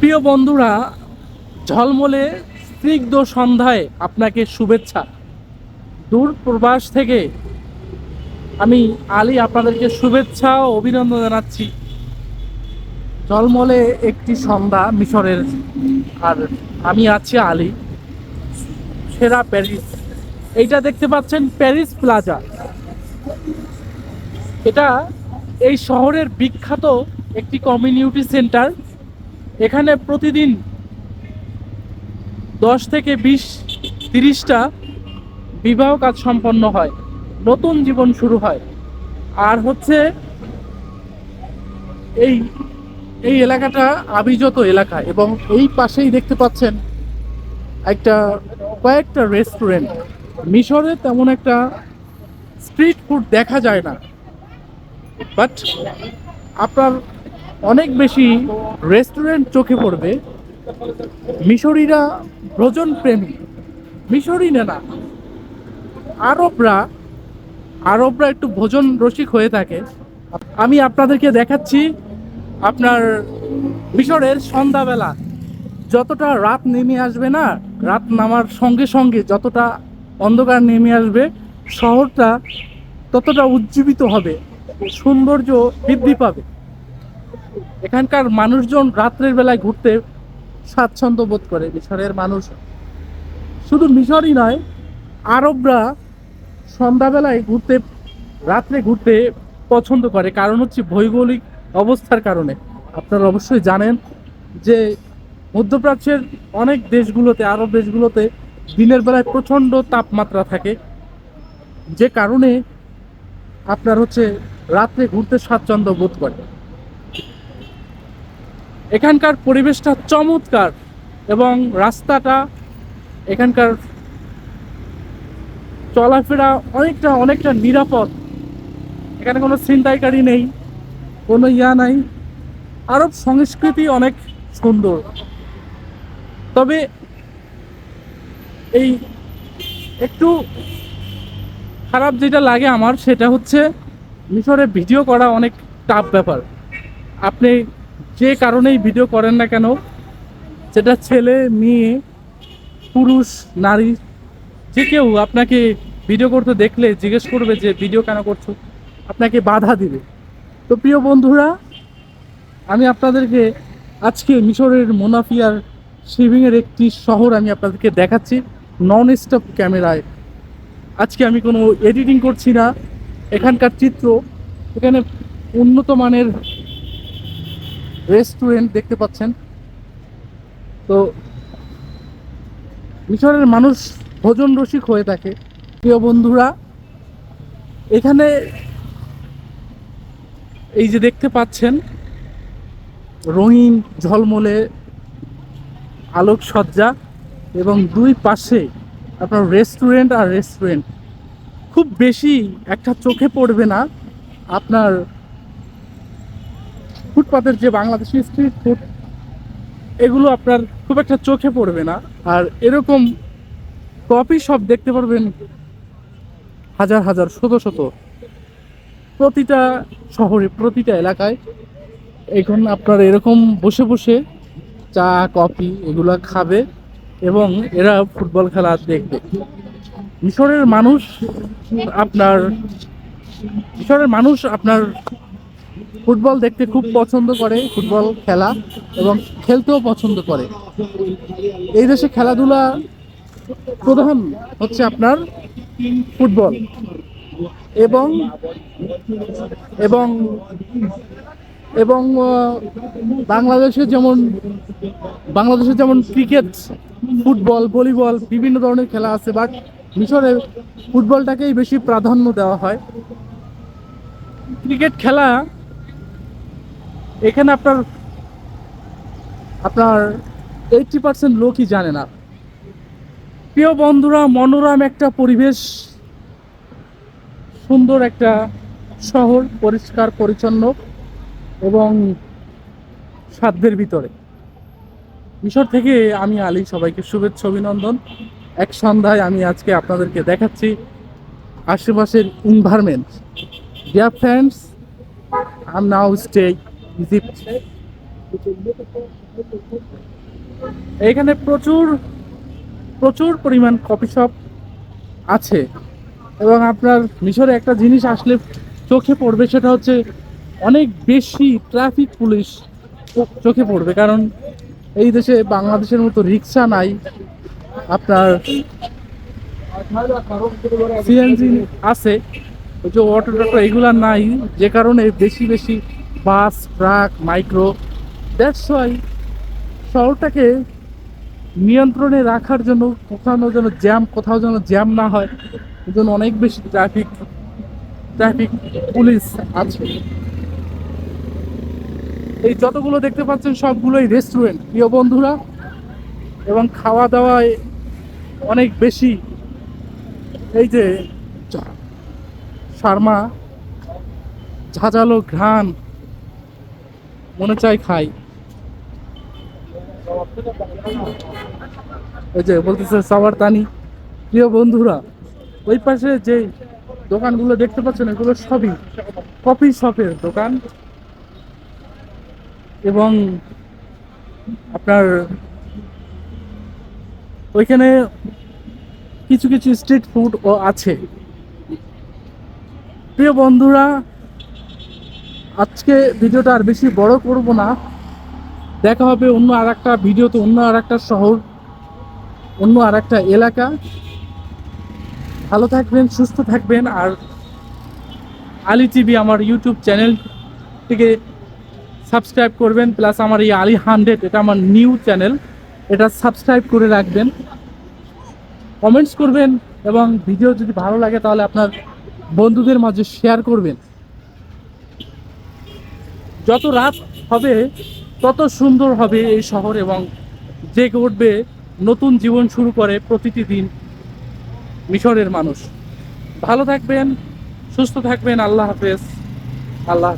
প্রিয় বন্ধুরা, ঝলমলে স্নিগ্ধ সন্ধ্যায় আপনাকে শুভেচ্ছা। দূর প্রবাস থেকে আমি আলী আপনাদেরকে শুভেচ্ছা ও অভিনন্দন জানাচ্ছি। ঝলমলে একটি সন্ধ্যা মিশরের, আর আমি আছি আলী। সেরা প্যারিস। এইটা দেখতে পাচ্ছেন প্যারিস প্লাজা। এটা এই শহরের বিখ্যাত একটি কমিউনিটি সেন্টার। এখানে প্রতিদিন দশ থেকে বিশ, তিরিশটা বিবাহ কাজ সম্পন্ন হয়। নতুন জীবন শুরু হয়। আর হচ্ছে এই এই এলাকাটা আবিজত এলাকা এবং এই পাশেই দেখতে পাচ্ছেন একটা, কয়েকটা রেস্টুরেন্ট মিশরে তেমন একটা স্ট্রিট ফুড দেখা যায় না। বাট আপনার অনেক বেশি রেস্টুরেন্ট চোখে পড়বে। মিশরিরা ভোজন প্রেমী। মিশরি না না আরবরা আরবরা একটু ভোজন রসিক হয়ে থাকে। আমি আপনাদেরকে দেখাচ্ছি আপনার মিশরের সন্ধ্যাবেলা। যতটা রাত নেমে আসবে না, রাত নামার সঙ্গে সঙ্গে যতটা অন্ধকার নেমে আসবে, শহরটা ততটা উজ্জীবিত হবে, সৌন্দর্য বৃদ্ধি পাবে। এখানকার মানুষজন রাত্রের বেলায় ঘুরতে স্বাচ্ছন্দ্য বোধ করে, মিশরের মানুষ। শুধু মিশরই নয়, আরবরা সন্ধ্যাবেলায় ঘুরতে, রাত্রে ঘুরতে পছন্দ করে। কারণ হচ্ছে ভৌগোলিক অবস্থার কারণে। আপনারা অবশ্যই জানেন যে মধ্যপ্রাচ্যের অনেক দেশগুলোতে, আরব দেশগুলোতে দিনের বেলায় প্রচণ্ড তাপমাত্রা থাকে। যে কারণে আপনার হচ্ছে রাত্রে ঘুরতে স্বাচ্ছন্দ্য বোধ করে। এখানকার পরিবেশটা চমৎকার এবং রাস্তাটা এখানকার চলাফেরা অনেকটা অনেকটা নিরাপদ। এখানে কোনো ছিনতাইকারী নেই, কোনো ইয়া নাই। আরব সংস্কৃতি অনেক সুন্দর। তবে এই একটু খারাপ যেটা লাগে আমার, সেটা হচ্ছে মিশরে ভিডিও করা অনেক টাফ ব্যাপার। আপনি যে কারণেই ভিডিও করেন না কেন, সেটা ছেলে, মেয়ে, পুরুষ, নারী, যে কেউ আপনাকে ভিডিও করতে দেখলে জিজ্ঞেস করবে যে, ভিডিও কেন করছ? আপনাকে বাধা দিবে। তো প্রিয় বন্ধুরা, আমি আপনাদেরকে আজকে মিশরের মোনাফিয়ার শিভিংয়ের একটি শহর আমি আপনাদেরকে দেখাচ্ছি নন স্টপ ক্যামেরায়। আজকে আমি কোনো এডিটিং করছি না। এখানকার চিত্র এখানে উন্নত মানের রেস্টুরেন্ট দেখতে পাচ্ছেন। তো মিশরের মানুষ ভোজন রসিক হয়ে থাকে। প্রিয় বন্ধুরা, এখানে এই যে দেখতে পাচ্ছেন, রঙিন ঝলমলে আলোকসজ্জা এবং দুই পাশে আপনার রেস্টুরেন্ট আর রেস্টুরেন্ট। খুব বেশি একটা চোখে পড়বে না আপনার ফুটপাতের যে বাংলাদেশি স্ট্রিট ফুড এগুলো আপনার খুব একটা চোখে পড়বে না। আর এরকম কফি শপ দেখতে পারবেন হাজার হাজার, শত শত। প্রতিটা শহরে, প্রতিটা এলাকায় এখন আপনার এরকম বসে বসে চা কফি এগুলো খাবে এবং এরা ফুটবল খেলা দেখবে। মিশরের মানুষ আপনার, মিশরের মানুষ আপনার ফুটবল দেখতে খুব পছন্দ করে, ফুটবল খেলা, এবং খেলতেও পছন্দ করে। এই দেশে খেলাধুলা প্রধান হচ্ছে আপনার ফুটবল। এবং এবং এবং বাংলাদেশে যেমন বাংলাদেশে যেমন ক্রিকেট, ফুটবল, ভলিবল, বিভিন্ন ধরনের খেলা আছে, বাট মিশরে ফুটবলটাকেই বেশি প্রাধান্য দেওয়া হয়। ক্রিকেট খেলা এখানে আপনার আপনার এইটটি পার্সেন্ট লোকই জানে না। প্রিয় বন্ধুরা, মনোরম একটা পরিবেশ, সুন্দর একটা শহর, পরিষ্কার, পরিচ্ছন্ন এবং সাধ্যের ভিতরে। মিশর থেকে আমি আলী, সবাইকে শুভেচ্ছা, অভিনন্দন। এক সন্ধ্যায় আমি আজকে আপনাদেরকে দেখাচ্ছি আশেপাশের environment dear friends I am now stay এখানে প্রচুর প্রচুর পরিমাণ কফি শপ আছে। এবং আপনার মিশরে একটা জিনিস আসলে চোখে পড়বে, সেটা হচ্ছে অনেক বেশি ট্রাফিক পুলিশ চোখে পড়বে। কারণ এই দেশে বাংলাদেশের মতো রিক্সা নাই। আপনার সিএনজি আছে যে অটো টটো এগুলা নাই। যে কারণে বেশি বেশি bus, truck, micro that's why শহরটাকে নিয়ন্ত্রণে রাখার জন্য কোথাও যেন জ্যাম কোথাও যেন জ্যাম না হয় এই জন্য অনেক বেশি ট্রাফিক ট্রাফিক পুলিশ আছে। এই যতগুলো দেখতে পাচ্ছেন, সবগুলোই রেস্টুরেন্ট প্রিয় বন্ধুরা, এবং খাওয়া দাওয়ায় অনেক বেশি। এই যে, শর্মা, ঝাঁঝালো ঘ্রাণ। মনে চাই খাই। ওই যে বলতেছে সাবার তানি, প্রিয় বন্ধুরা, ওই পাশে যে দোকানগুলো দেখতে পাচ্ছেন, এগুলো সবই কফি শপের দোকান। এবং আপনার ওইখানে কিছু কিছু স্ট্রিট ফুড ও আছে। প্রিয় বন্ধুরা আজকে ভিডিওটা আর বেশি বড় করব না। দেখা হবে অন্য আর একটা ভিডিওতে, অন্য আর একটা শহর, অন্য আর একটা এলাকা। ভালো থাকবেন, সুস্থ থাকবেন। আর আলি টিভি আমার ইউটিউব চ্যানেলটিকে সাবস্ক্রাইব করবেন, প্লাস আমার এই আলি হান্ড্রেড, এটা আমার নিউ চ্যানেল, এটা সাবস্ক্রাইব করে রাখবেন। কমেন্টস করবেন এবং ভিডিও যদি ভালো লাগে তাহলে আপনার বন্ধুদের মাঝে শেয়ার করবেন। যত রাত হবে, তত সুন্দর হবে এই শহর এবং জেগে উঠবে নতুন জীবন শুরু করে প্রতিটি দিন মিশরের মানুষ। ভালো থাকবেন, সুস্থ থাকবেন, আল্লাহ হাফেজ। আল্লাহ